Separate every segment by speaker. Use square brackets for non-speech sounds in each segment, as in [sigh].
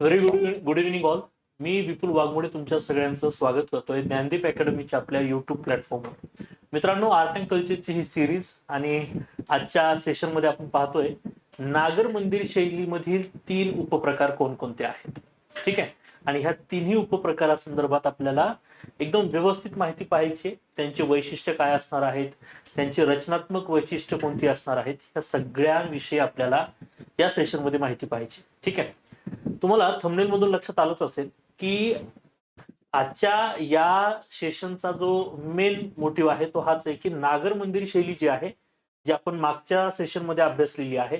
Speaker 1: Very good good evening all मी विपुल वाघमोडे तुमच्या सगळ्यांचं स्वागत करतोय ज्ञानदीप अकॅडमीच्या आपल्या युट्यूब प्लॅटफॉर्मवर मित्रांनो आर्ट अँड कल्चरची ही सिरीज आणि आजच्या सेशनमध्ये आपण पाहतोय नागर मंदिर शैलीमधील तीन उपप्रकार कोणकोणते आहेत? ठीक आहे? आणि ह्या तिन्ही उपप्रकारासंदर्भात आपल्याला एकदम व्यवस्थित माहिती पाहिजे. त्यांचे वैशिष्ट्य काय असणार आहेत? त्यांची रचनात्मक वैशिष्ट्य कोणती असणार आहेत? ह्या सगळ्यांविषयी आपल्याला या सेशनमध्ये माहिती पाहिजे. ठीक आहे? तुम्हाला थंबनेल मधून लक्षात आलंच असेल की आजच्या या सेशनचा जो मेन मोटिव्ह आहे तो हाच आहे की नागर मंदिर शैली जी आहे जी आपण मागच्या सेशनमध्ये अभ्यासलेली आहे.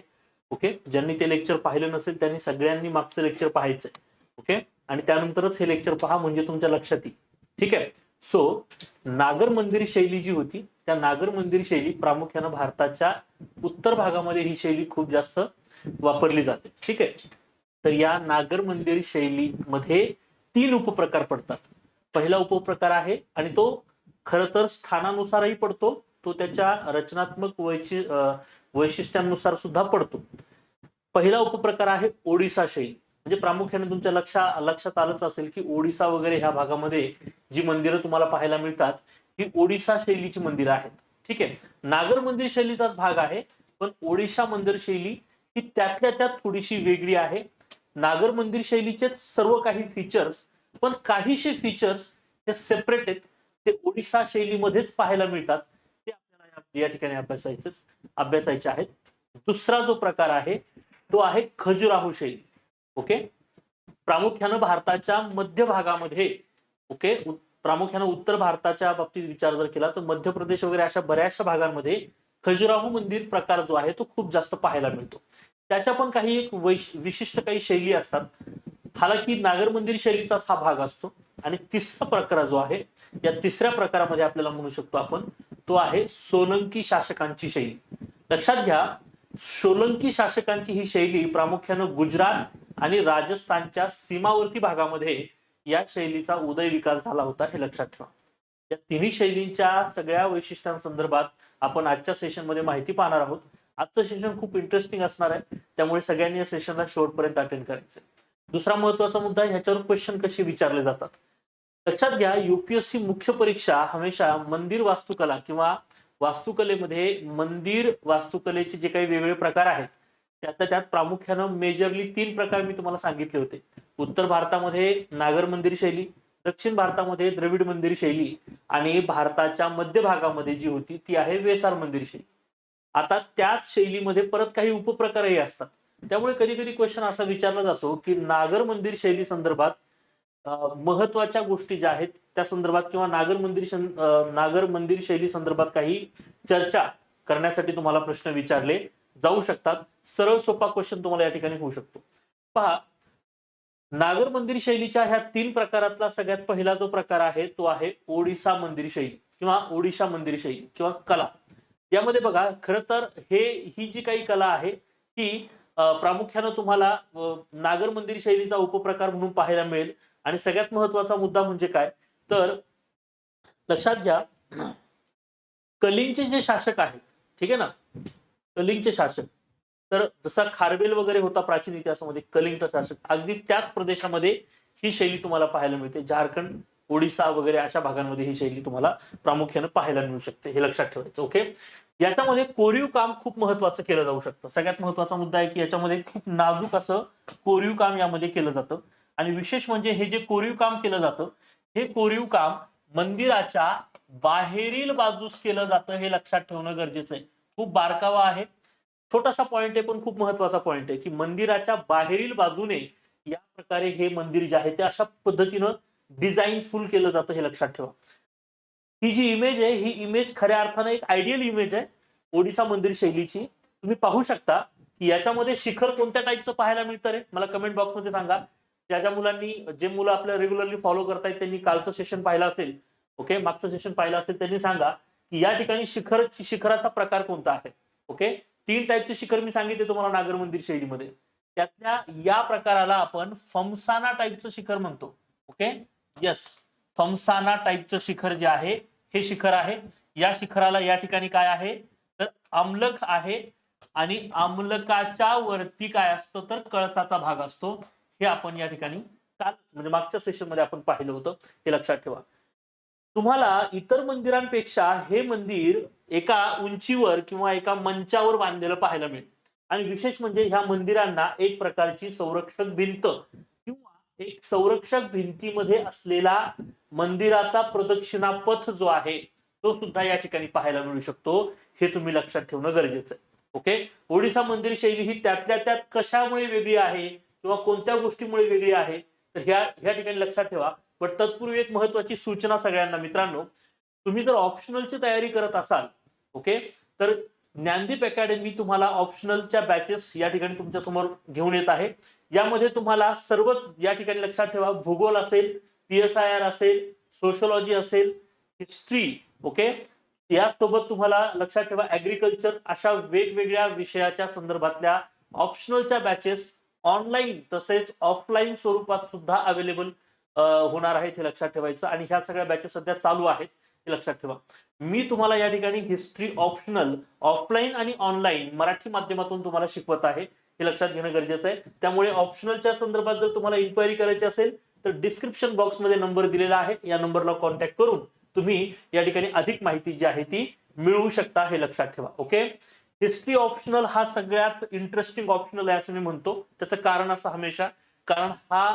Speaker 1: ओके ज्यांनी ते लेक्चर पाहिलं नसेल त्यांनी सगळ्यांनी मागचं लेक्चर पाहायचंय. ओके आणि त्यानंतरच हे लेक्चर पहा म्हणजे तुमच्या लक्षात येईल. ठीक आहे? सो नागर मंदिर शैली जी होती त्या नागर मंदिर शैली प्रामुख्यानं भारताच्या उत्तर भागामध्ये ही शैली खूप जास्त वापरली जाते. ठीक आहे? तर या नागर मंदिर शैलीमध्ये तीन उपप्रकार पडतात. पहिला उपप्रकार आहे आणि तो खर तर स्थानानुसारही पडतो. तो त्याच्या रचनात्मक वैशि वैशिष्ट्यांनुसार सुद्धा पडतो. पहिला उपप्रकार आहे ओडिसा शैली. म्हणजे प्रामुख्याने तुमच्या लक्षा लक्षात आलंच असेल की ओडिसा वगैरे ह्या भागामध्ये जी मंदिरं तुम्हाला पाहायला मिळतात ही ओडिसा शैलीची मंदिरं आहेत. ठीक आहे? नागर मंदिर शैलीचाच भाग आहे पण ओडिशा मंदिर शैली ही त्यातल्या त्यात थोडीशी वेगळी आहे. नागर मंदिर शैलीचे सर्व काही फीचर्स पण काहीशे फीचर्स हे सेपरेट आहेत. ते ओडिशा शैलीमध्येच पाहायला मिळतात. ते आपल्याला या- ठिकाणी अभ्यासायचेच अभ्यासायचे आहेत. दुसरा जो प्रकार आहे तो आहे खजुराहो शैली. ओके? प्रामुख्यानं भारताच्या मध्य भागामध्ये ओके? प्रामुख्यानं उत्तर भारताच्या बाबतीत विचार जर केला तर मध्य प्रदेश वगैरे अशा बऱ्याचशा भागांमध्ये खजुराहो मंदिर प्रकार जो आहे तो खूप जास्त पाहायला मिळतो. त्याच्या पण काही एक विशिष्ट काही शैली असतात. हालाकी नागर मंदिर शैलीचाच हा भाग असतो. आणि तिसरा प्रकार जो आहे या तिसऱ्या प्रकारामध्ये आपल्याला म्हणू शकतो आपण तो आहे सोलंकी शासकांची शैली. लक्षात घ्या सोलंकी शासकांची ही शैली प्रामुख्यानं गुजरात आणि राजस्थानच्या सीमावर्ती भागामध्ये या शैलीचा उदय विकास झाला होता हे लक्षात ठेवा. या तिन्ही शैलींच्या सगळ्या वैशिष्ट्यांसंदर्भात आपण आजच्या सेशनमध्ये माहिती पाहणार आहोत. आजचं सेशन खूप इंटरेस्टिंग असणार आहे. त्यामुळे सगळ्यांनी या सेशनला शेवटपर्यंत अटेंड करायचं दुसरा महत्त्वाचा मुद्दा ह्याच्यावर क्वेश्चन कसे विचारले जातात? लक्षात घ्या युपीएससी मुख्य परीक्षा हमेशा मंदिर वास्तुकला किंवा वास्तुकलेमध्ये मंदिर वास्तुकलेचे जे काही वेगवेगळे प्रकार आहेत त्यातल्या त्यात प्रामुख्यानं मेजरली तीन प्रकार मी तुम्हाला सांगितले होते. उत्तर भारतामध्ये नागर मंदिर शैली दक्षिण भारतामध्ये द्रविड मंदिर शैली आणि भारताच्या मध्य भागामध्ये जी होती ती आहे वेसार मंदिर शैली. आता त्याच शैलीमध्ये परत काही उपप्रकारही असतात. त्यामुळे कधी कधी क्वेश्चन असा विचारला जातो की नागर मंदिर शैली संदर्भात महत्त्वाच्या गोष्टी ज्या आहेत त्या संदर्भात किंवा नागर मंदिर नागर मंदिर शैली संदर्भात काही चर्चा करण्यासाठी तुम्हाला प्रश्न विचारले जाऊ शकतात. सरळ सोपा क्वेश्चन तुम्हाला या ठिकाणी होऊ शकतो. पहा नागर मंदिर शैलीच्या ह्या तीन प्रकारातला सगळ्यात पहिला जो प्रकार आहे तो आहे ओडिसा मंदिर शैली किंवा ओडिशा मंदिर शैली किंवा कला. यामध्ये बघा खरं तर हे ही जी काही कला आहे ही प्रामुख्यानं तुम्हाला नागर मंदिर शैलीचा उपप्रकार म्हणून पाहायला मिळेल. आणि सगळ्यात महत्त्वाचा मुद्दा म्हणजे काय? तर लक्षात घ्या कलिंगचे जे शासक आहेत ठीक आहे ना? कलिंगचे शासक. तर जसा खारवेल वगैरे होता प्राचीन इतिहासामध्ये कलिंगचा शासक. अगदी त्याच प्रदेशामध्ये ही शैली तुम्हाला पाहायला मिळते. झारखंड ओडिसा वगैरे अशा भागांमध्ये ही शैली तुम्हाला प्रामुख्यानं पाहायला मिळू शकते हे लक्षात ठेवायचं ओके? याच्यामध्ये कोरीव काम खूप महत्वाचं केलं जाऊ शकतं. सगळ्यात महत्त्वाचा मुद्दा आहे की याच्यामध्ये खूप नाजूक असं कोरीव काम यामध्ये केलं जातं. आणि विशेष म्हणजे हे जे कोरीव काम केलं जातं हे कोरीव काम मंदिराच्या बाहेरील बाजूस केलं जातं हे लक्षात ठेवणं गरजेचं आहे. खूप बारकावा आहे. छोटासा पॉइंट आहे पण खूप महत्त्वाचा पॉइंट आहे की मंदिराच्या बाहेरील बाजूने या प्रकारे हे मंदिर जे आहे ते अशा पद्धतीनं डिझाईन फुल केलं जातं हे लक्षात ठेवा. ही जी इमेज आहे ही इमेज खऱ्या अर्थानं एक आयडियल इमेज आहे ओडिसा मंदिर शैलीची. तुम्ही पाहू शकता की याच्यामध्ये शिखर कोणत्या टाईपचं पाहायला मिळतं रे? मला कमेंट बॉक्समध्ये सांगा. ज्या ज्या मुलांनी जे मुलं आपल्या रेग्युलरली फॉलो करतायत त्यांनी कालचं सेशन पाहिलं असेल ओके मागचं सेशन पाहिलं असेल त्यांनी सांगा की या ठिकाणी शिखर शिखराचा प्रकार कोणता आहे ओके तीन टाईपचे शिखर मी सांगितले तुम्हाला नागर मंदिर शैलीमध्ये. त्यातल्या या प्रकाराला आपण फमसाना टाईपचं शिखर म्हणतो ओके यस फमसाना टाईपचं शिखर जे आहे हे शिखर आहे. या शिखराला या ठिकाणी काय आहे? तर आमलक आहे आणि आमलकाच्या वरती काय असतो? तर कळसाचा भाग असतो. हे आपण या ठिकाणी काल म्हणजे मागच्या सेशनमध्ये आपण पाहिलं होतं. हे लक्षात ठेवा. तुम्हाला इतर मंदिरांपेक्षा हे मंदिर एका उंचीवर किंवा एका मंचावर बांधलेलं पाहायला मिळेल. आणि विशेष म्हणजे ह्या मंदिरांना एक प्रकारची संरक्षक भिंत एक संरक्षक भिंतीमध्ये असलेला मंदिराचा प्रदक्षिणा पथ जो आहे तो सुद्धा या ठिकाणी पाहायला मिळू शकतो. हे तुम्ही लक्षात ठेवणं गरजेचं आहे. ओके? ओडिसा मंदिर शैली ही त्यातल्या त्यात कशामुळे वेगळी आहे किंवा कोणत्या गोष्टीमुळे वेगळी आहे तर ह्या ह्या ठिकाणी लक्षात ठेवा. पण तत्पूर्वी एक महत्वाची सूचना सगळ्यांना मित्रांनो. तुम्ही जर ऑप्शनलची तयारी करत असाल ओके? तर ज्ञानदीप अकॅडमी तुम्हाला ऑप्शनलच्या बॅचेस या ठिकाणी तुमच्यासमोर घेऊन येत आहे. यामध्ये तुम्हाला सर्वच या ठिकाणी लक्षात ठेवा. भूगोल असेल पी एस आय आर असेल सोशोलॉजी असेल हिस्ट्री ओके यासोबत तुम्हाला लक्षात ठेवा ऍग्रिकल्चर अशा वेगवेगळ्या विषयाच्या संदर्भातल्या ऑप्शनलच्या बॅचेस ऑनलाईन तसेच ऑफलाईन स्वरूपात सुद्धा अवेलेबल होणार आहेत हे लक्षात ठेवायचं. आणि ह्या सगळ्या बॅचेस सध्या चालू आहेत हे लक्षात ठेवा. मी तुम्हाला या ठिकाणी हिस्ट्री ऑप्शनल ऑफलाईन आणि ऑनलाईन मराठी माध्यमातून तुम्हाला शिकवत आहे. हे लक्षात घेणं गरजेचं आहे. त्यामुळे ऑप्शनलच्या संदर्भात जर तुम्हाला इन्क्वायरी करायची असेल तर डिस्क्रिप्शन बॉक्समध्ये नंबर दिलेला आहे. या नंबरला कॉन्टॅक्ट करून तुम्ही या ठिकाणी अधिक माहिती जी आहे ती मिळवू शकता हे लक्षात ठेवा. ओके हिस्ट्री ऑप्शनल हा सगळ्यात इंटरेस्टिंग ऑप्शनल आहे असं मी म्हणतो. त्याचं कारण असं हमेशा. कारण हा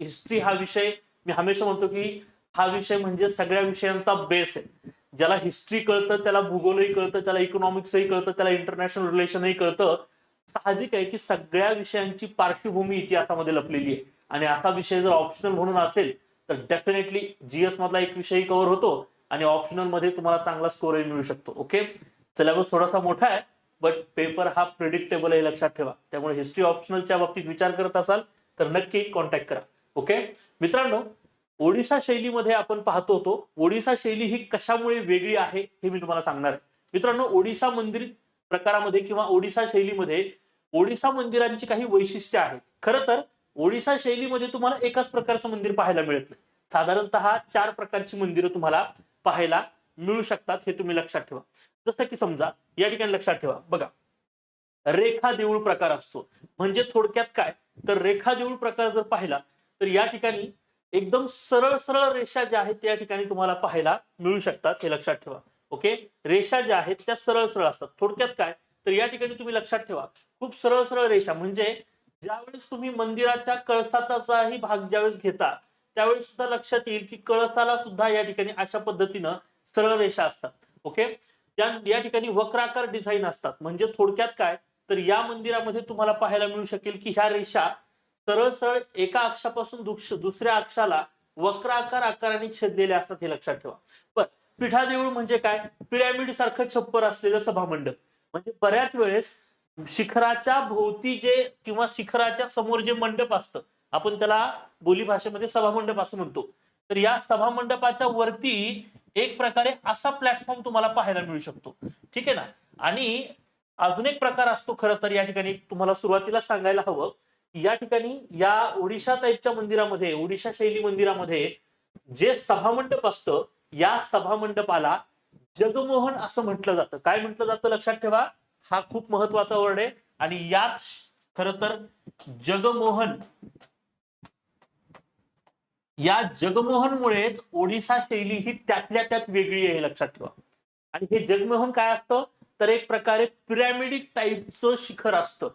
Speaker 1: हिस्ट्री हा विषय मी हमेशा म्हणतो की हा विषय म्हणजे सगळ्या विषयांचा बेस आहे. ज्याला हिस्ट्री कळतं त्याला भूगोलही कळतं त्याला इकॉनॉमिक्सही कळतं त्याला इंटरनॅशनल रिलेशनही कळतं. साहजिक आहे की सगळ्या विषयांची पार्श्वभूमी इतिहासामध्ये लपलेली आहे. आणि असा विषय जर ऑप्शनल म्हणून असेल तर डेफिनेटली जीएस मधला एक विषयही कव्हर होतो आणि ऑप्शनलमध्ये तुम्हाला चांगला स्कोरही मिळू शकतो. ओके सिलेबस थोडासा मोठा आहे बट पेपर हा प्रिडिक्टेबल आहे लक्षात ठेवा. त्यामुळे हिस्ट्री ऑप्शनलच्या बाबतीत विचार करत असाल तर नक्की कॉन्टॅक्ट करा. ओके मित्रांनो ओडिशा शैलीमध्ये आपण पाहतो होतो. ओडिशा शैली ही कशामुळे वेगळी आहे हे मी तुम्हाला सांगणार आहे. मित्रांनो ओडिसा मंदिर प्रकारामध्ये किंवा ओडिसा शैलीमध्ये ओडिसा मंदिरांची काही वैशिष्ट्ये आहेत. खरं तर ओडिसा शैलीमध्ये तुम्हाला एकाच प्रकारचं मंदिर पाहायला मिळत नाही. साधारणतः चार प्रकारची मंदिरं तुम्हाला पाहायला मिळू शकतात हे तुम्ही लक्षात ठेवा. जसं की समजा या ठिकाणी लक्षात ठेवा. बघा रेखा देऊळ प्रकार असतो. म्हणजे थोडक्यात काय? तर रेखा देऊळ प्रकार जर पाहिला तर या ठिकाणी एकदम सरळ सरळ रेषा ज्या आहेत त्या ठिकाणी तुम्हाला पाहायला मिळू शकतात हे लक्षात ठेवा. ओके? रेषा ज्या आहेत त्या सरळ सरळ असतात. थोडक्यात काय? तर या ठिकाणी तुम्ही लक्षात ठेवा. खूप सरळ सरळ रेषा. म्हणजे ज्यावेळेस तुम्ही मंदिराच्या कळसाचाही भाग ज्यावेळेस घेता त्यावेळेस सुद्धा लक्षात येईल की कळसाला सुद्धा या ठिकाणी अशा पद्धतीनं सरळ रेषा असतात. ओके? त्या या ठिकाणी वक्राकार डिझाईन असतात. म्हणजे थोडक्यात काय? तर या मंदिरामध्ये तुम्हाला पाहायला मिळू शकेल की ह्या रेषा सरळ सरळ एका अक्षापासून दुसऱ्या अक्षाला वक्राकार आकाराने छेदलेले असतात हे लक्षात ठेवा. बरं. पिठादेऊळ म्हणजे काय? पिरॅमिड सारखं छप्पर असलेलं सभामंडप. म्हणजे बऱ्याच वेळेस शिखराच्या भोवती जे किंवा शिखराच्या समोर जे मंडप असतं आपण त्याला बोली भाषेमध्ये सभामंडप असं म्हणतो. तर या सभामंडपाच्या वरती एक प्रकारे असा प्लॅटफॉर्म तुम्हाला पाहायला मिळू शकतो. ठीक आहे ना? आणि अजून एक प्रकार असतो खरं तर या ठिकाणी तुम्हाला सुरुवातीला सांगायला हवं. या ठिकाणी या ओडिशा टाईपच्या मंदिरामध्ये ओडिशा शैली मंदिरामध्ये जे सभामंडप असतं या सभामंडपाला जगमोहन असं म्हटलं जातं. काय म्हटलं जातं लक्षात ठेवा? हा खूप महत्त्वाचा वर्ड आहे. आणि यात खर तर जगमोहन या जगमोहनमुळेच ओडिसा शैली ही त्यातल्या त्यात वेगळी आहे लक्षात ठेवा. आणि हे जगमोहन काय असतं? तर एक प्रकारे पिरॅमिडिक टाईपचं शिखर असतं.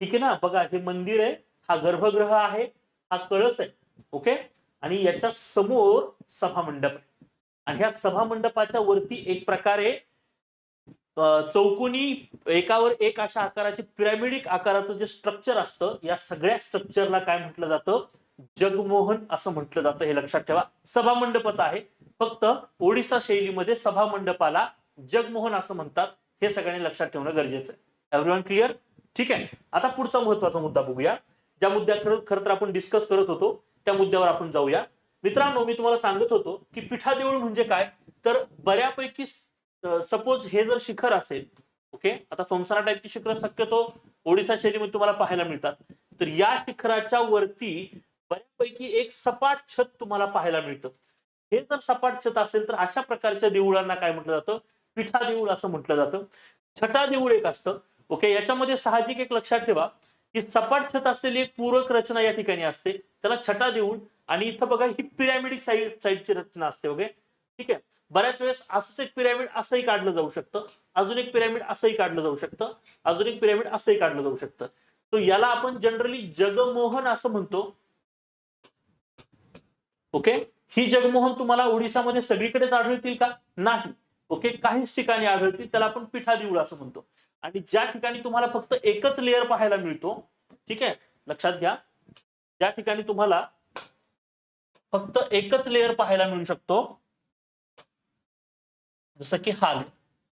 Speaker 1: ठीक आहे ना? बघा हे मंदिर आहे हा गर्भगृह आहे हा कळस आहे. ओके? आणि याच्या समोर सभामंडप आहे. आणि ह्या सभामंडपाच्या वरती एक प्रकारे चौकोनी एकावर एक अशा आकाराचे पिरॅमिडिक आकाराचं जे स्ट्रक्चर असतं या सगळ्या स्ट्रक्चरला काय म्हटलं जातं? जगमोहन असं म्हटलं जातं हे लक्षात ठेवा. सभामंडपच आहे. फक्त ओडिसा शैलीमध्ये सभामंडपाला जगमोहन असं म्हणतात हे सगळ्यांनी लक्षात ठेवणं गरजेचं आहे. एव्हरीवन क्लिअर ठीक आहे. आता पुढचा महत्त्वाचा मुद्दा बघूया. ज्या मुद्द्याकडे खरं तर आपण डिस्कस करत होतो त्या मुद्द्यावर आपण जाऊया. मित्रांनो मी तुम्हाला सांगत होतो की पिठादेऊळ म्हणजे काय? तर बऱ्यापैकी सपोज हे जर शिखर असेल ओके? आता फमसाना टाईपची शिखर शक्यतो ओडिसा शैलीमध्ये तुम्हाला पाहायला मिळतात. तर या शिखराच्या वरती बऱ्यापैकी एक सपाट छत तुम्हाला पाहायला मिळतं. हे जर सपाट छत असेल तर अशा प्रकारच्या देऊळांना काय म्हटलं जातं? पिठा देऊळ असं म्हटलं जातं. छटा देऊळ एक असतं ओके? याच्यामध्ये साहजिक एक लक्षात ठेवा की सपाट छत असलेली एक पूरक रचना या ठिकाणी असते. त्याला छटा देऊळ आणि इथं बघा ही पिरॅमिडिक साईड साईडची रचना असते ओके ठीक आहे? बऱ्याच वेळेस असंच एक पिरॅमिड असंही काढलं जाऊ शकतं. अजून एक पिरॅमिड असंही काढलं जाऊ शकतं. अजून एक पिरॅमिड असंही काढलं जाऊ शकतं. तो याला आपण जनरली जगमोहन असं म्हणतो. ओके? ही जगमोहन तुम्हाला ओडिसामध्ये सगळीकडेच आढळतील का? नाही. ओके? काहीच ठिकाणी आढळतील. त्याला आपण पिठा देऊळ असं म्हणतो. आणि ज्या ठिकाणी तुम्हाला फक्त एकच लेअर पाहायला मिळतो ठीक आहे? लक्षात घ्या. ज्या ठिकाणी तुम्हाला फक्त एकच लेअर पाहायला मिळू शकतो. जसं की हा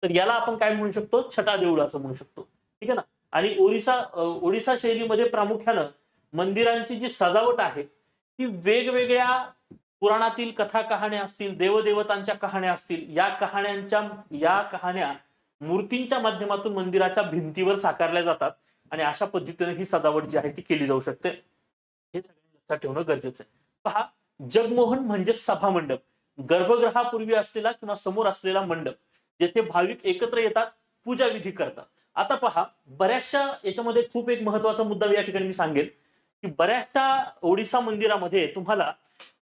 Speaker 1: तर याला आपण काय म्हणू शकतो? छटा देऊळ असं म्हणू शकतो. ठीक आहे ना? आणि ओरिसा ओडिसा शैलीमध्ये प्रामुख्यानं मंदिरांची जी सजावट आहे ती वेगवेगळ्या पुराणातील कथा कहाण्या असतील देवदेवतांच्या कहाण्या असतील या कहाण्यांच्या या कहाण्या मूर्तींच्या माध्यमातून मंदिराच्या भिंतीवर साकारल्या जातात. आणि अशा पद्धतीने ही सजावट जी आहे ती केली जाऊ शकते. हे सगळ्यांनी लक्षात ठेवणं गरजेचं आहे. पहा जगमोहन म्हणजे सभा मंडप. गर्भगृहापूर्वी असलेला किंवा समोर असलेला मंडप जेथे भाविक एकत्र येतात पूजा विधी करतात. आता पहा बऱ्याचशा याच्यामध्ये खूप एक महत्त्वाचा मुद्दा या ठिकाणी मी सांगेल की बऱ्याचशा ओडिसा मंदिरामध्ये तुम्हाला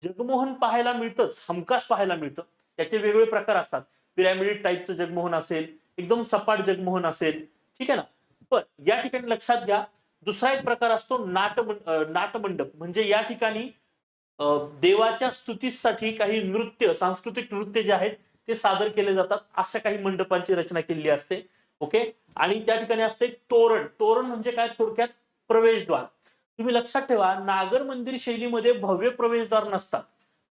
Speaker 1: जगमोहन पाहायला मिळतंच हमखास पाहायला मिळतं. त्याचे वेगवेगळे प्रकार असतात. पिरॅमिड टाईपचं जगमोहन असेल एकदम सपाट जगमोहन असेल ठीक आहे ना? पण या ठिकाणी लक्षात घ्या दुसरा एक प्रकार असतो नाट नाटमंडप. म्हणजे या ठिकाणी देवाच्या स्तुतीसाठी काही नृत्य सांस्कृतिक नृत्य जे आहेत ते सादर केले जातात. अशा काही मंडपांची रचना केलेली असते. ओके? आणि त्या ठिकाणी असते तोरण. तोरण म्हणजे काय? थोडक्यात प्रवेशद्वार. तुम्ही लक्षात ठेवा नागर मंदिर शैलीमध्ये भव्य प्रवेशद्वार नसतात.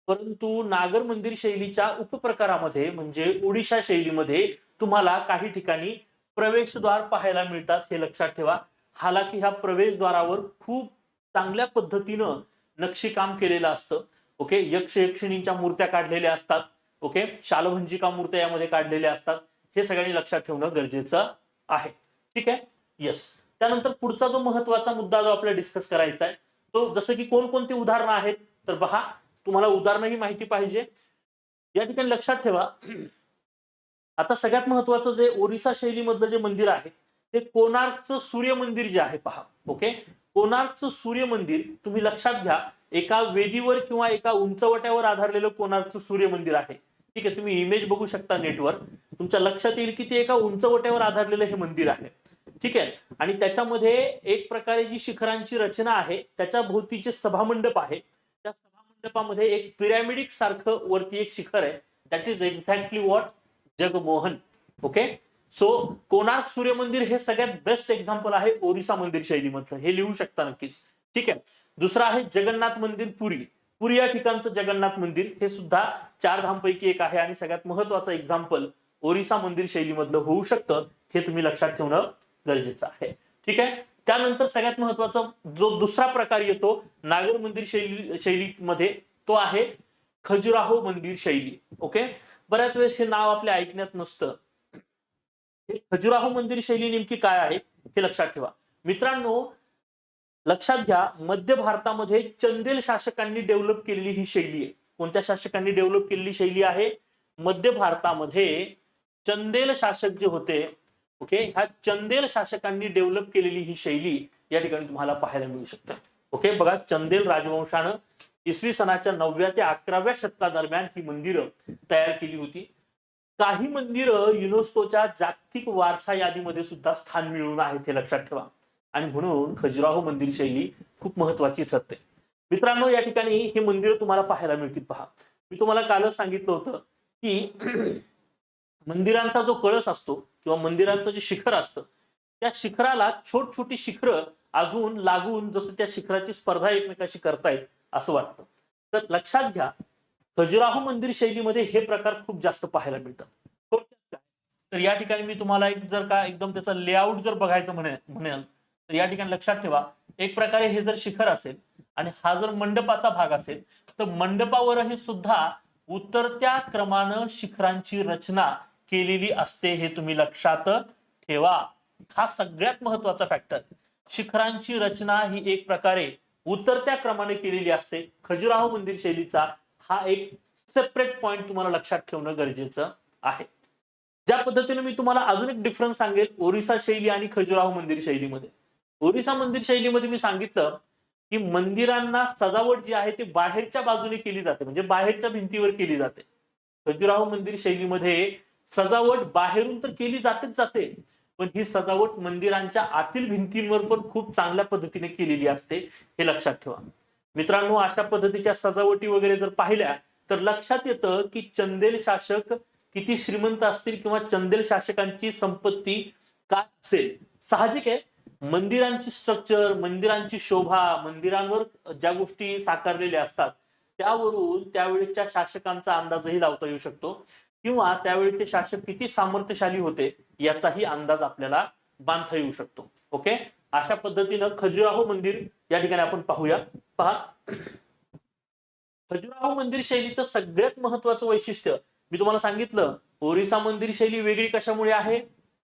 Speaker 1: परंतु नागर मंदिर शैलीच्या उपप्रकारामध्ये म्हणजे ओडिशा शैलीमध्ये तुम्हाला काही ठिकाणी प्रवेशद्वार पाहायला मिळतात हे लक्षात ठेवा. हालाकी ह्या प्रवेशद्वारावर खूप चांगल्या पद्धतीनं नक्षीकाम केलेलं असतं. ओके यक्ष यक्षिणींच्या मूर्त्या काढलेल्या असतात. ओके शालभंजिका मूर्त्या यामध्ये काढलेल्या असतात. हे सगळ्यांनी लक्षात ठेवणं गरजेचं आहे. ठीक आहे? येस त्यानंतर पुढचा जो महत्त्वाचा मुद्दा जो आपल्याला डिस्कस करायचा आहे तो जसं की कोणकोणती उदाहरणं आहेत तर पहा तुम्हाला उदाहरणही माहिती पाहिजे. या ठिकाणी लक्षात ठेवा. आता सगळ्यात महत्वाचं जे ओरिसा शैलीमधलं जे मंदिर आहे ते कोणार्कचं सूर्य मंदिर जे आहे पहा. ओके कोणार्कचं सूर्य मंदिर तुम्ही लक्षात घ्या एका वेदीवर किंवा एका उंचवट्यावर आधारलेलं कोणार्कचं सूर्य मंदिर आहे. ठीक आहे तुम्ही इमेज बघू शकता नेटवर तुमच्या लक्षात येईल की ते एका उंचवट्यावर आधारलेलं हे मंदिर आहे. ठीक आहे आणि त्याच्यामध्ये एक प्रकारे जी शिखरांची रचना आहे त्याच्या भोवतीचे सभामंडप आहे. त्या सभामंडपामध्ये एक पिरॅमिडिक सारखं वरती एक शिखर आहे. That is exactly what Jagamohan. Okay so Konark सूर्य मंदिर हे सगळ्यात बेस्ट एक्झाम्पल आहे ओरिसा मंदिर शैलीमधलं. हे लिहू शकता नक्कीच. ठीक आहे? दुसरं आहे जगन्नाथ मंदिर पुरी. पुरी या ठिकाणचं जगन्नाथ मंदिर हे सुद्धा चार धामपैकी एक आहे आणि सगळ्यात महत्वाचं एक्झाम्पल ओरिसा मंदिर शैलीमधलं होऊ शकतं हे तुम्ही लक्षात ठेवणं गरजेचं आहे. ठीक आहे? त्यानंतर सगळ्यात महत्त्वाचा जो दुसरा प्रकार येतो नागर मंदिर शैली शैलीमध्ये तो आहे खजुराहो मंदिर शैली. ओके? बऱ्याच वेळेस हे नाव आपल्या ऐकण्यात नसतं. हे खजुराहो मंदिर शैली नेमकी काय आहे हे लक्षात ठेवा. मित्रांनो लक्षात घ्या मध्य भारतामध्ये चंदेल शासकांनी डेव्हलप केलेली ही शैली आहे. कोणत्या शासकांनी डेव्हलप केलेली शैली आहे? मध्य भारतामध्ये चंदेल शासक जे होते ओके ह्या चंदेल शासकांनी डेव्हलप केलेली ही शैली या ठिकाणी तुम्हाला पाहायला मिळू शकते. ओके बघा चंदेल राजवंशानं इसवी सनाच्या नवव्या ते अकराव्या शतकादरम्यान ही मंदिरं तयार केली होती. काही मंदिरं युनेस्कोच्या जागतिक वारसा यादीमध्ये सुद्धा स्थान मिळवून आहेत हे लक्षात ठेवा. आणि म्हणून खजुराहो मंदिर शैली खूप महत्वाची ठरते. मित्रांनो या ठिकाणी हे मंदिर तुम्हाला पाहायला मिळतील. पहा मी तुम्हाला कालच सांगितलं होतं की [clears throat] मंदिरांचा जो कळस असतो किंवा मंदिरांचं जे शिखर असतं त्या शिखराला छोट छोटी शिखरं अजून लागून जसं त्या शिखराची स्पर्धा एकमेकाशी करतायत असं वाटतं. तर लक्षात घ्या खजुराहो मंदिर शैलीमध्ये हे प्रकार खूप जास्त पाहायला मिळतात. तर या ठिकाणी मी तुम्हाला एक जर का एकदम त्याचा लेआउट जर बघायचं म्हणे म्हणेल तर या ठिकाणी लक्षात ठेवा एक प्रकारे हे जर शिखर असेल आणि हा जर मंडपाचा भाग असेल तर मंडपावरही सुद्धा उतरत्या क्रमानं शिखरांची रचना केलेली असते हे तुम्ही लक्षात ठेवा. हा सगळ्यात महत्त्वाचा फॅक्टर शिखरांची रचना ही एक प्रकारे उतरत्या क्रमाने केलेली असते. खजुराहो मंदिर शैलीचा हा एक सेपरेट पॉईंट तुम्हाला लक्षात ठेवणं गरजेचं आहे. ज्या पद्धतीने मी तुम्हाला अजून एक डिफरन्स सांगेल ओरिसा शैली आणि खजुराहो मंदिर शैलीमध्ये. ओरिसा मंदिर शैलीमध्ये मी सांगितलं की मंदिरांना सजावट जी आहे ती बाहेरच्या बाजूने केली जाते म्हणजे बाहेरच्या भिंतीवर केली जाते. खजुराहो मंदिर शैलीमध्ये सजावट बाहेरून तर केली जातेच जाते पण ही सजावट मंदिरांच्या आतील भिंतींवर पण खूप चांगल्या पद्धतीने केलेली असते हे लक्षात ठेवा. मित्रांनो अशा पद्धतीच्या सजावटी वगैरे जर पाहिल्या तर लक्षात येतं की चंदेल शासक किती श्रीमंत असतील किंवा चंदेल शासकांची संपत्ती काय असेल. साहजिक आहे. मंदिरांची स्ट्रक्चर मंदिरांची शोभा मंदिरांवर ज्या गोष्टी साकारलेल्या असतात त्यावरून त्यावेळेच्या शासकांचा अंदाजही लावता येऊ शकतो. किंवा त्यावेळेचे शासक किती सामर्थ्यशाली होते याचाही अंदाज आपल्याला बांधता येऊ शकतो. ओके? अशा पद्धतीनं खजुराहो मंदिर या ठिकाणी आपण पाहूया. पहा. खजुराहो मंदिर शैलीचं सगळ्यात महत्वाचं वैशिष्ट्य मी तुम्हाला सांगितलं ओरिसा मंदिर शैली वेगळी कशामुळे आहे?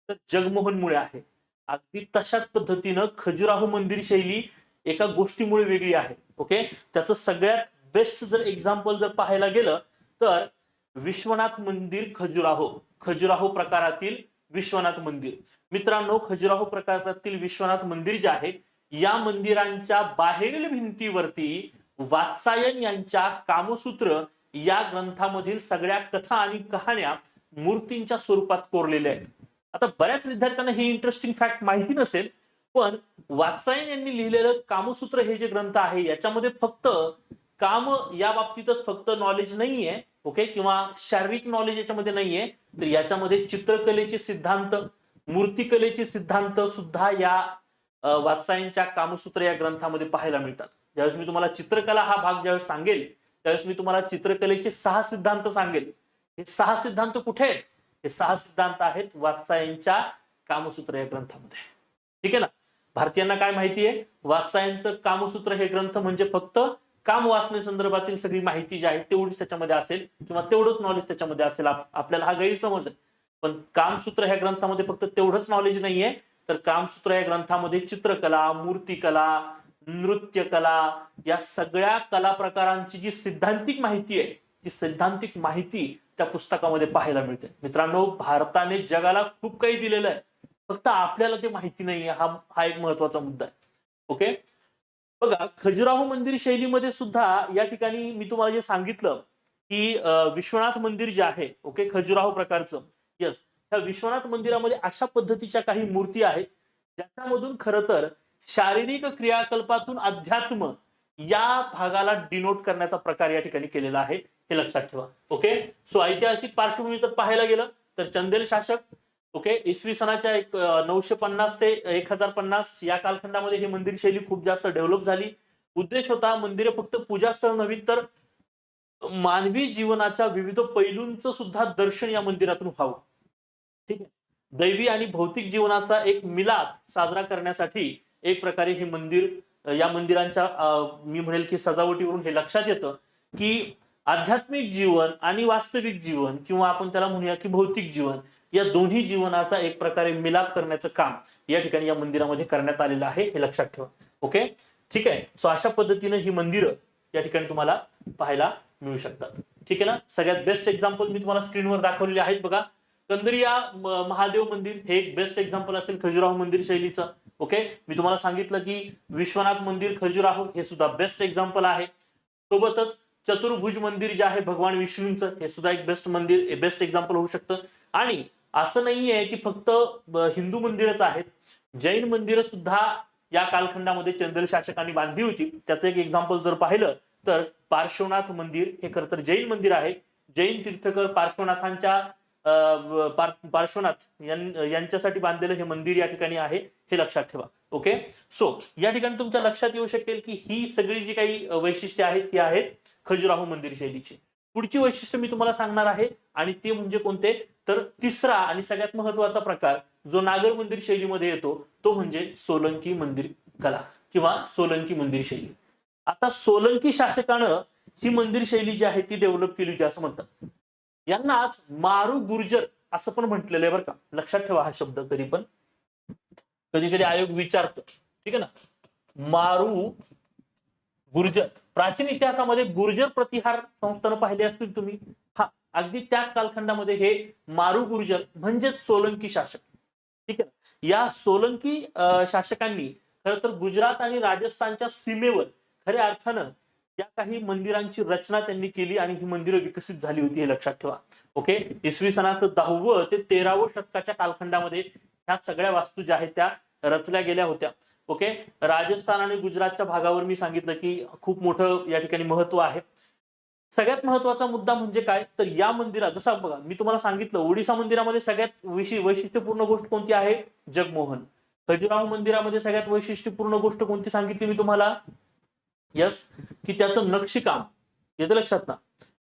Speaker 1: तर जगमोहनमुळे आहे. अगदी तशाच पद्धतीनं खजुराहो मंदिर शैली एका गोष्टीमुळे वेगळी आहे. ओके? त्याचं सगळ्यात बेस्ट जर एक्झाम्पल जर पाहायला गेलं तर विश्वनाथ मंदिर खजुराहो खजुराहो प्रकारातील विश्वनाथ मंदिर. मित्रांनो खजुराहो प्रकारातील विश्वनाथ मंदिर जे आहे या मंदिरांच्या बाहेरील भिंतीवरती वात्सायन यांच्या कामसूत्र या ग्रंथामधील सगळ्या कथा आणि कहाण्या मूर्तींच्या स्वरूपात कोरलेल्या आहेत. आता बऱ्याच विद्यार्थ्यांना हे इंटरेस्टिंग फॅक्ट माहिती नसेल पण वात्सायन यांनी लिहिलेलं कामसूत्र हे जे ग्रंथ आहे याच्यामध्ये फक्त काम या बाबतीतच फक्त नॉलेज नाहीये. ओके? किंवा शारीरिक नॉलेज याच्यामध्ये नाहीये तर याच्यामध्ये चित्रकलेचे सिद्धांत मूर्तिकलेचे सिद्धांत सुद्धा या अ, कामसूत्र या ग्रंथामध्ये पाहायला मिळतात. ज्यावेळेस मी तुम्हाला चित्रकला हा भाग ज्यावेळेस सांगेल त्यावेळेस मी तुम्हाला चित्रकलेचे सहा सिद्धांत सांगेल. हे सहा सिद्धांत कुठे आहेत? हे सहा सिद्धांत आहेत वात्सायनच्या कामसूत्र या ग्रंथामध्ये. ठीक आहे ना? भारतीयांना काय माहिती आहे वात्सायनचं कामसूत्र हे ग्रंथ म्हणजे फक्त काम वाचने संदर्भातील सगळी माहिती जी आहे तेवढीच त्याच्यामध्ये असेल किंवा तेवढंच नॉलेज त्याच्यामध्ये असेल. आपल्याला हा गैरसमज आहे. पण कामसूत्र ह्या ग्रंथामध्ये फक्त तेवढंच नॉलेज नाहीये. तर कामसूत्र या ग्रंथामध्ये चित्रकला मूर्तिकला नृत्यकला या सगळ्या कला प्रकारांची जी सिद्धांतिक माहिती आहे ती सिद्धांतिक माहिती त्या पुस्तकामध्ये पाहायला मिळते. मित्रांनो भारताने जगाला खूप काही दिलेलं आहे. फक्त आपल्याला ते माहिती नाहीये. हा हा एक महत्त्वाचा मुद्दा आहे. ओके? बघा खजुराहो मंदिर शैलीमध्ये सुद्धा या ठिकाणी मी तुम्हाला जे सांगितलं की विश्वनाथ मंदिर जे आहे ओके खजुराहो प्रकारचं यस ह्या विश्वनाथ मंदिरामध्ये अशा पद्धतीच्या काही मूर्ती आहेत ज्याच्यामधून खरं तर शारीरिक क्रियाकल्पातून अध्यात्म या भागाला डिनोट करण्याचा प्रकार या ठिकाणी केलेला आहे हे लक्षात ठेवा ओके? सो ऐतिहासिक पार्श्वभूमी जर पाहायला गेलं तर चंदेल शासक ओके? इसवी सनाच्या एक नऊशे पन्नास ते एक हजार पन्नास या कालखंडामध्ये ही मंदिर शैली खूप जास्त डेव्हलप झाली. उद्देश होता मंदिरे फक्त पूजास्थळ नव्हे तर मानवी जीवनाच्या विविध पैलूंचं सुद्धा दर्शन या मंदिरातून व्हावं. ठीक आहे? दैवी आणि भौतिक जीवनाचा एक मिलाप साजरा करण्यासाठी एक प्रकारे हे मंदिर या मंदिरांच्या मी म्हणेल की सजावटीवरून हे लक्षात येतं की आध्यात्मिक जीवन आणि वास्तविक जीवन किंवा आपण त्याला म्हणूया की भौतिक जीवन या दोन्ही जीवनाचा एक प्रकारे मिलाप करण्याचं काम या ठिकाणी या मंदिरामध्ये करण्यात आलेलं आहे हे लक्षात ठेवा. ओके ठीक आहे? सो अशा पद्धतीनं ही मंदिरं या ठिकाणी तुम्हाला पाहायला मिळू शकतात. ठीक आहे ना? सगळ्यात बेस्ट एक्झाम्पल मी तुम्हाला स्क्रीनवर दाखवलेले आहेत बघा. कंदरिया महादेव मंदिर हे एक बेस्ट एक्झाम्पल असेल खजुराहो मंदिर शैलीचं. ओके मी तुम्हाला सांगितलं की विश्वनाथ मंदिर खजुराहो हे सुद्धा बेस्ट एक्झाम्पल आहे. सोबतच चतुर्भुज मंदिर जे आहे भगवान विष्णूंचं हे सुद्धा एक बेस्ट मंदिर बेस्ट एक्झाम्पल होऊ शकतं. आणि असं नाहीये की फक्त हिंदू मंदिरच आहेत. जैन मंदिरं सुद्धा या कालखंडामध्ये चंद्र शासकांनी बांधली होती. त्याचं एक एक्झाम्पल जर पाहिलं तर पार्श्वनाथ मंदिर हे खरं तर जैन मंदिर आहे. जैन तीर्थकर पार्श्वनाथांच्या पार- पार्श्वनाथ यांच्यासाठी बांधलेलं हे मंदिर या ठिकाणी आहे हे लक्षात ठेवा. ओके? सो या ठिकाणी तुमच्या लक्षात येऊ शकेल की ही सगळी जी काही वैशिष्ट्ये आहेत ही आहेत खजुराहो मंदिर शैलीची. पुढची वैशिष्ट्य मी तुम्हाला सांगणार आहे आणि ते म्हणजे कोणते? तर तिसरा आणि सगळ्यात महत्त्वाचा प्रकार जो नागर मंदिर शैलीमध्ये येतो तो म्हणजे सोलंकी मंदिर कला किंवा सोलंकी मंदिर शैली. आता सोलंकी शासकानं ही मंदिर शैली जी आहे ती डेव्हलप केली होती असं म्हणतात. यांनाच मारू गुर्जर असं पण म्हटलेलं आहे बरं का. लक्षात ठेवा हा शब्द कधी पण. कधी कधी आयोग विचारतो. ठीक आहे ना? मारू गुर्जर. प्राचीन इतिहासामध्ये गुर्जर प्रतिहार संस्थानं पाहिले असतील तुम्ही. अगदी त्याच कालखंडामध्ये हे मारू गुर्जर म्हणजेच सोलंकी शासक. ठीक आहे? या सोलंकी शासकांनी खरं तर गुजरात आणि राजस्थानच्या सीमेवर खऱ्या अर्थानं या काही मंदिरांची रचना त्यांनी केली आणि ही मंदिरं विकसित झाली होती हे लक्षात ठेवा. ओके? इसवी सणाचं दहावं ते तेरावं शतकाच्या कालखंडामध्ये ह्या सगळ्या वास्तू ज्या आहेत त्या रचल्या गेल्या होत्या. ओके? राजस्थान आणि गुजरातच्या भागावर मी सांगितलं की खूप मोठं या ठिकाणी महत्त्व आहे. सगळ्यात महत्त्वाचा मुद्दा म्हणजे काय? तर या मंदिरात जसं बघा मी तुम्हाला सांगितलं ओडिसा मंदिरामध्ये सगळ्यात विशेष वैशिष्ट्यपूर्ण गोष्ट कोणती आहे? जगमोहन. खजुराहो मंदिरामध्ये सगळ्यात वैशिष्ट्यपूर्ण गोष्ट कोणती सांगितली मी तुम्हाला? यस की त्याचं नक्षीकाम. येतं लक्षात ना?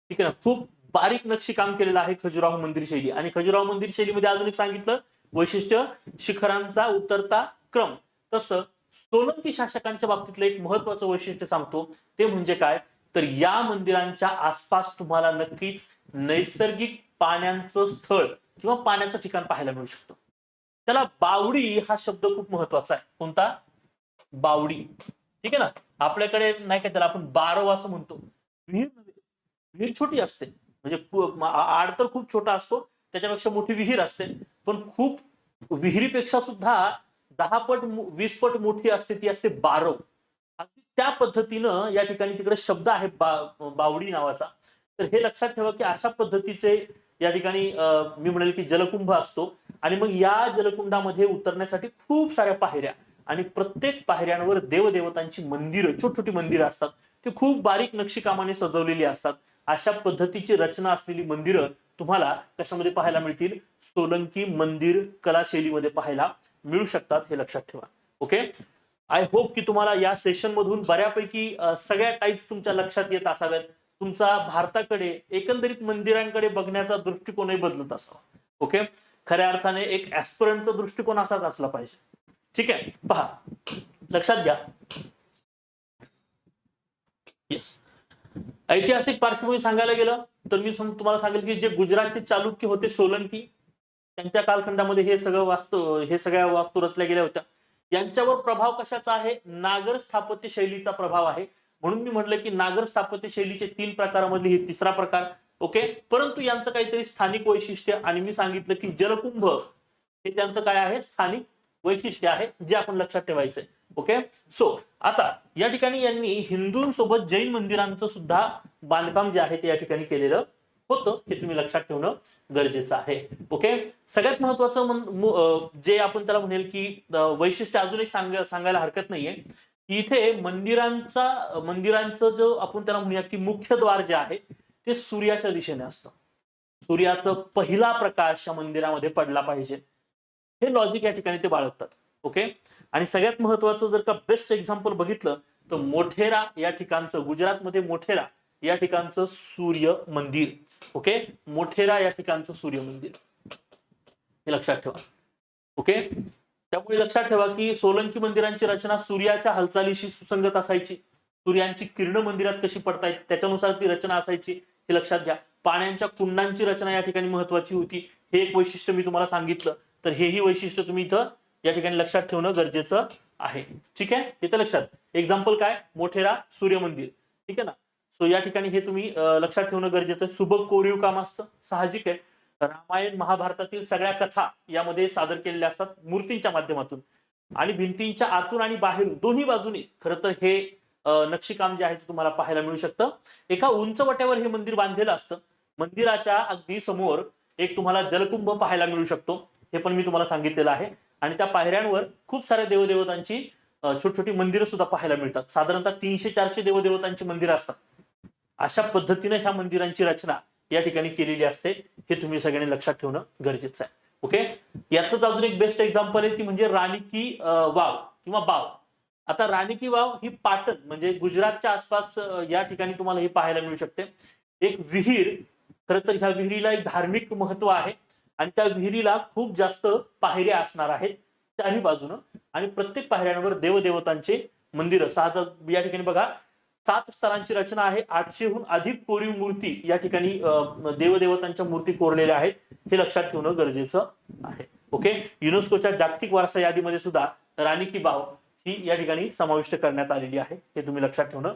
Speaker 1: ठीक आहे ना? खूप बारीक नक्षीकाम केलेलं आहे खजुराहो मंदिर शैली. आणि खजुराहो मंदिर शैलीमध्ये अजून एक सांगितलं वैशिष्ट्य शिखरांचा उतरता क्रम. तसं सोलंकी शासकांच्या बाबतीतलं एक महत्वाचं वैशिष्ट्य सांगतो. ते म्हणजे काय? तर या मंदिरांच्या आसपास तुम्हाला नक्कीच नैसर्गिक पाण्याचं स्थळ किंवा पाण्याचं ठिकाण पाहायला मिळू शकतं. त्याला बावडी हा शब्द खूप महत्त्वाचा आहे. कोणता? बावडी. ठीक आहे ना? आपल्याकडे नाही काय त्याला आपण बारव असं म्हणतो. विहीर विहीर छोटी असते. म्हणजे आड तर खूप छोटा असतो. त्याच्यापेक्षा मोठी विहीर असते. पण खूप विहिरीपेक्षा सुद्धा दहा पट वीस पट मोठी असते ती असते बारव. अगदी त्या पद्धतीनं या ठिकाणी तिकडे शब्द आहे बा- बावडी नावाचा. तर हे लक्षात ठेवा की अशा पद्धतीचे या ठिकाणी मी म्हणेल की जलकुंभ असतो. आणि मग या जलकुंडामध्ये उतरण्यासाठी खूप साऱ्या पायऱ्या आणि प्रत्येक पायऱ्यांवर देवदेवतांची मंदिरं छोटी छोटी मंदिरं असतात. ती खूप बारीक नक्षीकामाने सजवलेली असतात. अशा पद्धतीची रचना असलेली मंदिरं तुम्हाला कशामध्ये पाहायला मिळतील? सोलंकी मंदिर कला शैलीमध्ये पाहायला मिळू शकतात हे लक्षात ठेवा. ओके? आय होप की तुम्हाला या सेशन मधून बऱ्यापैकी सगळ्या टाईप्स तुमच्या लक्षात येत असाव्यात. तुमचा भारताकडे एकंदरीत मंदिरांकडे बघण्याचा दृष्टिकोनही बदलत असावा. ओके खऱ्या अर्थाने एक ऍस्पिरंटचा दृष्टिकोन असाच असला पाहिजे. ठीक आहे? पहा. लक्षात घ्या. येस ऐतिहासिक पार्श्वभूमी सांगायला गेलं तर मी तुम्हाला सांगेल की जे गुजरातचे चालुक्य होते सोलंकी त्यांच्या कालखंडामध्ये हे सगळं वास्तू हे सगळ्या वास्तू रचल्या गेल्या होत्या. यांच्यावर प्रभाव कशाचा आहे? नागर स्थापत्य शैलीचा प्रभाव आहे. म्हणून मी म्हटलं की नागर स्थापत्य शैलीचे तीन प्रकारामधली हे तिसरा प्रकार. ओके? परंतु यांचं काहीतरी स्थानिक वैशिष्ट्य आणि मी सांगितलं की जलकुंभ हे त्यांचं काय आहे? स्थानिक वैशिष्ट्य आहे जे आपण लक्षात ठेवायचंय. ओके? सो आता या ठिकाणी यांनी हिंदूंसोबत जैन मंदिरांचं सुद्धा बांधकाम जे आहे ते या ठिकाणी केलेलं होतं हे तुम्ही लक्षात ठेवणं गरजेचं आहे. ओके सगळ्यात महत्वाचं जे आपण त्याला म्हणेल की वैशिष्ट्य अजून एक सांग सांगायला हरकत नाहीये. की इथे मंदिरांचा मंदिरांचं जो आपण त्याला म्हणूया की मुख्य द्वार जे आहे ते सूर्याच्या दिशेने असतं. सूर्याचं पहिला प्रकाश या मंदिरामध्ये पडला पाहिजे. हे लॉजिक या ठिकाणी ते बाळगतात. ओके आणि सगळ्यात महत्वाचं जर का बेस्ट एक्झाम्पल बघितलं तर मोठेरा या ठिकाणचं गुजरातमध्ये मोठेरा या ठिकाणचं सूर्य मंदिर ओके? मोठेरा या ठिकाणचं सूर्य मंदिर. हे लक्षात ठेवा. ओके? त्यामुळे लक्षात ठेवा की सोलंकी मंदिरांची रचना सूर्याच्या हालचालीशी सुसंगत असायची. सूर्यांची किरण मंदिरात कशी पडतायत त्याच्यानुसार ती रचना असायची हे लक्षात घ्या. पाण्याच्या कुंडांची रचना या ठिकाणी महत्वाची होती. हे एक वैशिष्ट्य मी तुम्हाला सांगितलं. तर हेही वैशिष्ट्य तुम्ही इथं या ठिकाणी लक्षात ठेवणं गरजेचं आहे. ठीक आहे? इथं लक्षात. एक्झाम्पल काय? मोठेरा सूर्य मंदिर. ठीक आहे ना? सो या ठिकाणी हे तुम्ही लक्षात ठेवणं गरजेचं आहे. सुबक कोरीव काम असतं. साहजिक आहे. रामायण महाभारतातील सगळ्या कथा यामध्ये सादर केलेल्या असतात मूर्तींच्या माध्यमातून. आणि भिंतींच्या आतून आणि बाहेरून दोन्ही बाजूनी खरं तर हे नक्षीकाम जे आहे ते तुम्हाला पाहायला मिळू शकतं. एका उंचवट्यावर हे मंदिर बांधलेलं असतं. मंदिराच्या अगदी समोर एक तुम्हाला जलकुंभ पाहायला मिळू शकतो. हे पण मी तुम्हाला सांगितलेलं आहे. आणि त्या पायऱ्यांवर खूप साऱ्या देवदेवतांची छोटी छोटी मंदिरं सुद्धा पाहायला मिळतात. साधारणतः तीनशे चारशे देवदेवतांची मंदिरं असतात. अशा पद्धतीने ह्या मंदिरांची रचना या ठिकाणी केलेली असते हे तुम्ही सगळ्यांनी लक्षात ठेवणं गरजेचं आहे. ओके यातच अजून एक बेस्ट एक्झाम्पल आहे ती म्हणजे राणी की वाव किंवा बाव. आता राणिकी वाव ही पाटण म्हणजे गुजरातच्या आसपास या ठिकाणी तुम्हाला हे पाहायला मिळू शकते. एक विहीर खर तर ह्या विहिरीला एक धार्मिक महत्त्व आहे आणि त्या विहिरीला खूप जास्त पायऱ्या असणार आहेत चारही बाजूनं. आणि प्रत्येक पायऱ्यांवर देवदेवतांचे मंदिर सहा या ठिकाणी बघा सात स्तरांची रचना आहे. आठशेहून अधिक कोरीव मूर्ती या ठिकाणी देवदेवतांच्या मूर्ती कोरलेल्या आहेत. हे लक्षात ठेवणं गरजेचं आहे. ओके? युनेस्कोच्या जागतिक वारसा यादीमध्ये सुद्धा राणी की बाव ही या ठिकाणी समाविष्ट करण्यात आलेली आहे. हे तुम्ही लक्षात ठेवणं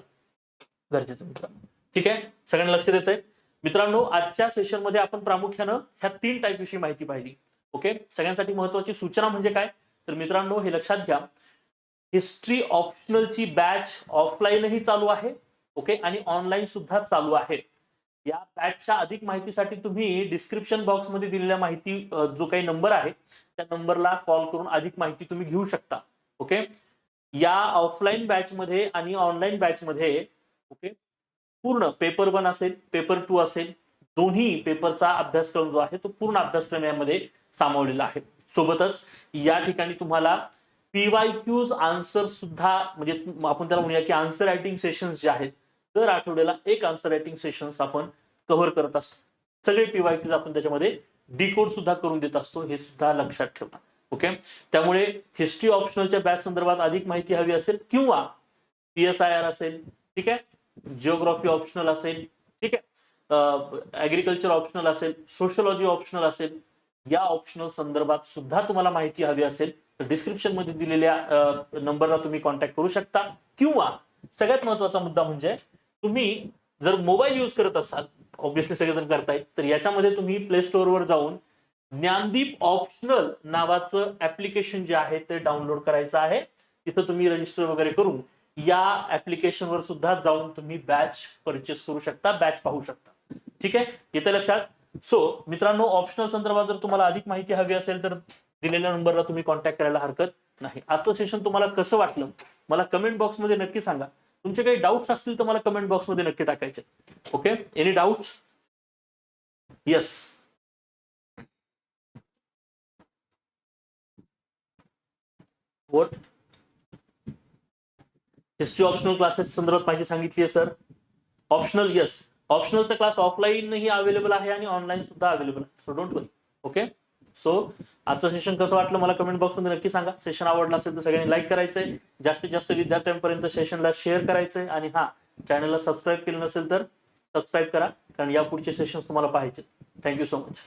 Speaker 1: गरजेचं मित्रांनो. ठीक आहे? सगळ्यांना लक्ष देत आहे मित्रांनो आजच्या सेशनमध्ये आपण प्रामुख्यानं ह्या तीन टाईप विषयी माहिती पाहिली. ओके? सगळ्यांसाठी महत्वाची सूचना म्हणजे काय? तर मित्रांनो हे लक्षात घ्या. हिस्ट्री ऑप्शनलची बॅच ऑफलाईनही चालू आहे ओके? आणि ऑनलाईन सुद्धा चालू आहे. या बॅचच्या अधिक माहितीसाठी तुम्ही डिस्क्रिप्शन बॉक्समध्ये दिलेल्या माहिती जो काही नंबर आहे त्या नंबरला कॉल करून अधिक माहिती तुम्ही घेऊ शकता ओके? या ऑफलाईन बॅच मध्ये आणि ऑनलाईन बॅच मध्ये ओके? पूर्ण पेपर वन असेल पेपर टू असेल दोन्ही पेपरचा अभ्यासक्रम जो आहे तो पूर्ण अभ्यासक्रम यामध्ये सामावलेला आहे. सोबतच या ठिकाणी तुम्हाला पीवाय क्यूज आन्सर सुद्धा म्हणजे आपण त्याला म्हणूया की आन्सर रायटिंग सेशन्स जे आहेत दर आठवड्याला एक आन्सर रायटिंग सेशन्स आपण कव्हर करत असतो. सगळे पीवाय क्यूज आपण त्याच्यामध्ये डिकोड सुद्धा करून देत असतो हे सुद्धा लक्षात ठेवा. ओके? त्यामुळे हिस्ट्री ऑप्शनलच्या बॅच संदर्भात अधिक माहिती हवी असेल किंवा पी एस आय आर असेल ठीक आहे? जिओग्राफी ऑप्शनल असेल ठीक आहे? ऍग्रिकल्चर ऑप्शनल असेल सोशलॉजी ऑप्शनल असेल या ऑप्शनल संदर्भात सुद्धा तुम्हाला माहिती हवी असेल. तर डिस्क्रिप्शनमध्ये दिलेल्या नंबरला तुम्ही कॉन्टॅक्ट करू शकता. किंवा सगळ्यात महत्त्वाचा मुद्दा म्हणजे तुम्ही जर मोबाईल यूज करत असाल ऑब्विसली सगळेजण करतायत तर याच्यामध्ये तुम्ही प्ले स्टोअरवर जाऊन ज्ञानदीप ऑप्शनल नावाचं ऍप्लिकेशन जे आहे ते डाउनलोड करायचं आहे. तिथं तुम्ही रजिस्टर वगैरे करून या ऍप्लिकेशनवर सुद्धा जाऊन तुम्ही बॅच परचेस करू शकता बॅच पाहू शकता. ठीक आहे? येतं लक्षात? सो मित्रांनो ऑप्शनल संदर्भात जर तुम्हाला अधिक माहिती हवी असेल तर दिलेल्या नंबरला तुम्ही कॉन्टॅक्ट करायला हरकत नाही. आजचं सेशन तुम्हाला कसं वाटलं? मला कमेंट बॉक्समध्ये नक्की सांगा. तुमचे काही डाऊट्स असतील तर मला कमेंट बॉक्समध्ये नक्की टाकायचे. Okay any doubts yes what history optional classes संदर्भात माहिती सांगितली आहे सर ऑप्शनल येस ऑप्शनलचा क्लास ऑफलाईनही अवेलेबल आहे आणि ऑनलाईन सुद्धा अवेलेबल आहे. So don't worry okay so आजचं सेशन कसं वाटलं मला कमेंट बॉक्समध्ये नक्की सांगा. सेशन आवडलं असेल तर सगळ्यांनी लाईक करायचंय. जास्तीत जास्त विद्यार्थ्यांपर्यंत सेशनला शेअर करायचंय. आणि हा चॅनलला सबस्क्राईब केलं नसेल तर सबस्क्राईब करा. कारण या पुढचे सेशन्स तुम्हाला पाहायचे थँक्यू सो मच